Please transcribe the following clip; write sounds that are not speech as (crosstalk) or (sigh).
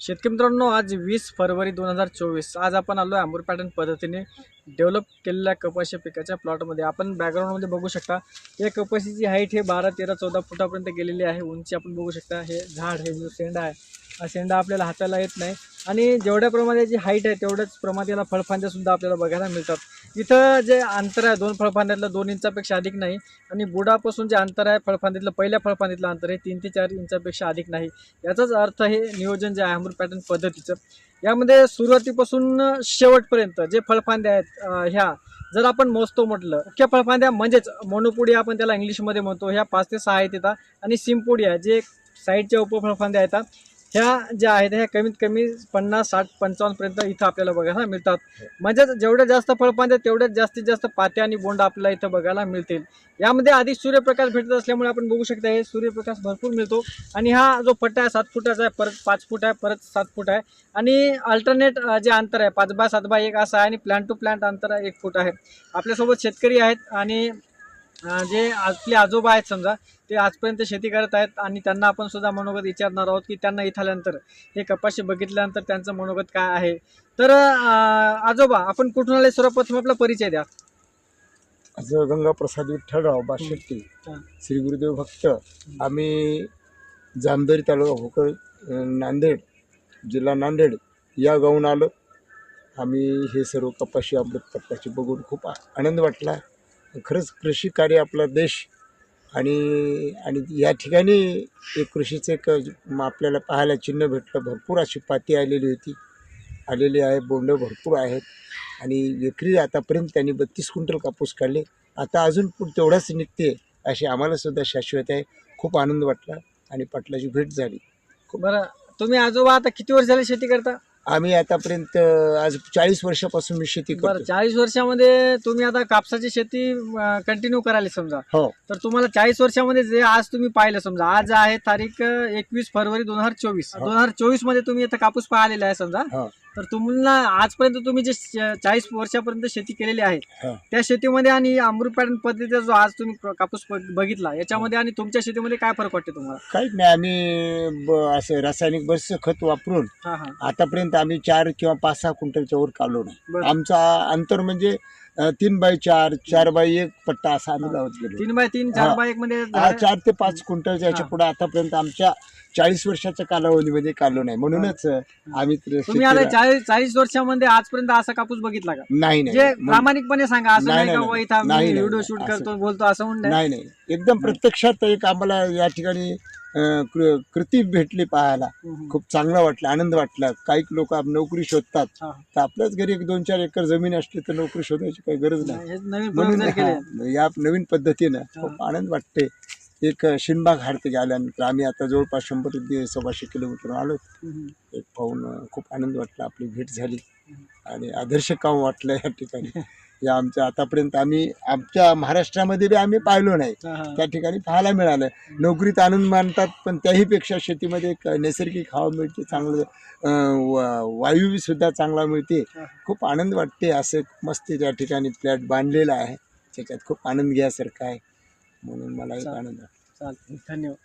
शेतकरी मित्रांनो आज वीस फरवरी दोन हजार चोवीस. आज आपण आलो आहे आंबूर पॅटर्न पद्धतीने डेव्हलप केलेल्या कपाशी पिकाच्या प्लॉटमध्ये आपण बॅकग्राऊंडमध्ये बघू शकता या कपाशीची हाईट हे बारा तेरा चौदा फुटापर्यंत गेलेली आहे. उंची आपण बघू शकता हे झाड हे जो शेंडा आहे शेंडा आपल्याला हाताला येत नाही. आणि जेवढ्या प्रमाणात याची हाईट आहे तेवढ्याच प्रमाणात याला फळफांद्यासुद्धा आपल्याला बघायला मिळतात. इथं जे अंतर आहे दोन फळफांद्यातलं दोन इंचापेक्षा अधिक नाही. आणि बुडापासून जे अंतर आहे फळफांदीतलं पहिल्या फळफांदीतलं अंतर हे तीन ते चार इंचापेक्षा अधिक नाही. याचाच अर्थ हे नियोजन जे आहे अमृत पॅटर्न पद्धतीचं. यामध्ये सुरुवातीपासून शेवटपर्यंत जे फळफांद्या आहेत ह्या जर आपण मोजतो म्हटलं मुख्य फळफांद्या म्हणजेच मोनोपुडी आपण त्याला इंग्लिशमध्ये म्हणतो ह्या पाच ते सहा आहेत येतात आणि सिमपुडी आहे जे साईडच्या उपफळफांद्या येतात ह्या ज्या आहेत ह्या कमीत कमी पन्नास साठ पंचावन्नपर्यंत इथं आपल्याला बघायला मिळतात. म्हणजेच जेवढ्या जास्त फळफांद्या तेवढ्याच जास्तीत जास्त पात्या आणि बोंड आपल्याला इथं बघायला मिळतील. यामध्ये आधी सूर्यप्रकाश भेटत असल्यामुळे आपण बघू शकता हे सूर्यप्रकाश भरपूर मिळतो. आणि हा जो पट्टा आहे सात फुटाचा आहे परत पाच फूट आहे परत सात फूट आहे. आणि अल्टरनेट जे अंतर आहे पाच बाय सात बाय एक असं आहे आणि प्लांट टू प्लांट अंतर एक फूट आहे. आपल्यासोबत शेतकरी आहेत आणि जे आपले आजोबा आहेत समजा ते आजपर्यंत शेती करत आहेत आणि त्यांना आपण सुद्धा मनोगत विचारणार आहोत की त्यांना इथं आल्यानंतर हे कपाशी बघितल्यानंतर त्यांचं मनोगत काय आहे? तर आजोबा आपण कुठून आले? सर्वप्रथम आपला परिचय द्या. असं गंगाप्रसाद विठ्ठलराव बाशेट्टी. श्री गुरुदेव भक्त. आम्ही जामदरी तालुका भोकर नांदेड जिल्हा नांदेड या गावून आलो. आम्ही हे सर्व कपाशी अमृत कपाशी बघून खूप आनंद वाटला. खरंच कृषी कार्य आपला देश आणि आणि या ठिकाणी एक कृषीचं एक आपल्याला पाहायला चिन्ह भेटलं. भरपूर अशी पाती आलेली होती. आलेली आहे बोंड भरपूर आहेत. आणि विक्री आतापर्यंत त्यांनी बत्तीस क्विंटल कापूस काढले. आता अजून पुढे तेवढाच निघते अशी आम्हाला सुद्धा शाश्वत आहे. खूप आनंद वाटला आणि पाटलाची भेट झाली. बरं तुम्ही आजोबा आता किती वर्ष झाले शेती करता? आम्ही आतापर्यंत आज चाळीस वर्षापासून मी शेती बरं करतो चाळीस वर्षामध्ये तुम्ही आता कापसाची शेती कंटिन्यू करायला समजा. हो. तर तुम्हाला चाळीस वर्षामध्ये जे आज तुम्ही पाहिलं समजा आज आहे तारीख एकवीस फरवरी दोन हजार चोवीस. हो. दोन हजार चोवीसमध्ये तुम्ही आता कापूस पाहिलेला आहे समजा. हो. तर तुम्हाला आजपर्यंत तुम्ही जे चाळीस वर्षापर्यंत शेती केलेली आहे हो. त्या शेतीमध्ये आणि अमृत पॅटर्न पद्धतीचा जो आज तुम्ही क- कापूस बघ- बघितला याच्यामध्ये आणि तुमच्या शेतीमध्ये काय फरक वाटते तुम्हाला? काहीच नाही आम्ही ब असं रासायनिक बरंचसं खत वापरून हा हा. आतापर्यंत आम्ही चार किंवा पाच सहा क्विंटलच्या वर काढलो नाही. बरं. आमचा अंतर म्हणजे तीन बाय चार चार बाय एक पट्टा असा आम्ही लावत गेलो. तीन बाय तीन चार हा. बाय एक मध्ये हा, झाडं- चार ते पाच क्विंटलच्या याच्या हा. पुढे आतापर्यंत आमच्या चाळीस वर्षाच्या कालावधीमध्ये काढलो नाही. म्हणूनच आम्ही तर तुम्ही आता शेतीला- चाळीस चाळीस वर्षामध्ये आजपर्यंत असा कापूस बघितला का? नाही जे प्रामाणिकपणे सांगा असं नाही, नाही का नाही, "वा, इथं नाही, मी नाही, व्हिडिओ नाही, शूट असं- करतो बोलतो असं म्हणून नाही. नाही नाही. एकदम प्रत्यक्षात एक आम्हाला या ठिकाणी कृ- कृती भेटली पाहायला. खूप चांगला वाटला आनंद वाटला. काही लोक नोकरी शोधतात. तर आपल्याच घरी एक दोन चार एकर जमीन असली तर नोकरी शोधायची काही गरज नाही म्हणून या नवीन पद्धतीनं खूप आनंद वाटते. एक शिनबाग हारते गेल्यानंतर आम्ही आता जवळपास शंभर सव्वाशे किलोमीटर आलो. एक पाहून खूप आनंद वाटला. आपली भेट झाली. आणि आदर्श काम वाटलं या ठिकाणी. (laughs) या आमच्या आतापर्यंत आम्ही आमच्या महाराष्ट्रामध्ये बी आम्ही पाहिलो नाही. त्या ठिकाणी पाहायला मिळालं नोकरीत आनंद मानतात पण त्याही पेक्षा शेतीमध्ये एक नैसर्गिक हवा मिळते चांगलं अं, वा- वायू बी सुद्धा चांगला मिळते. खूप आनंद वाटते असं मस्त त्या ठिकाणी फ्लॅट बांधलेला आहे त्याच्यात खूप आनंद घ्यासारखा आहे म्हणून मला एक. आनंद. धन्यवाद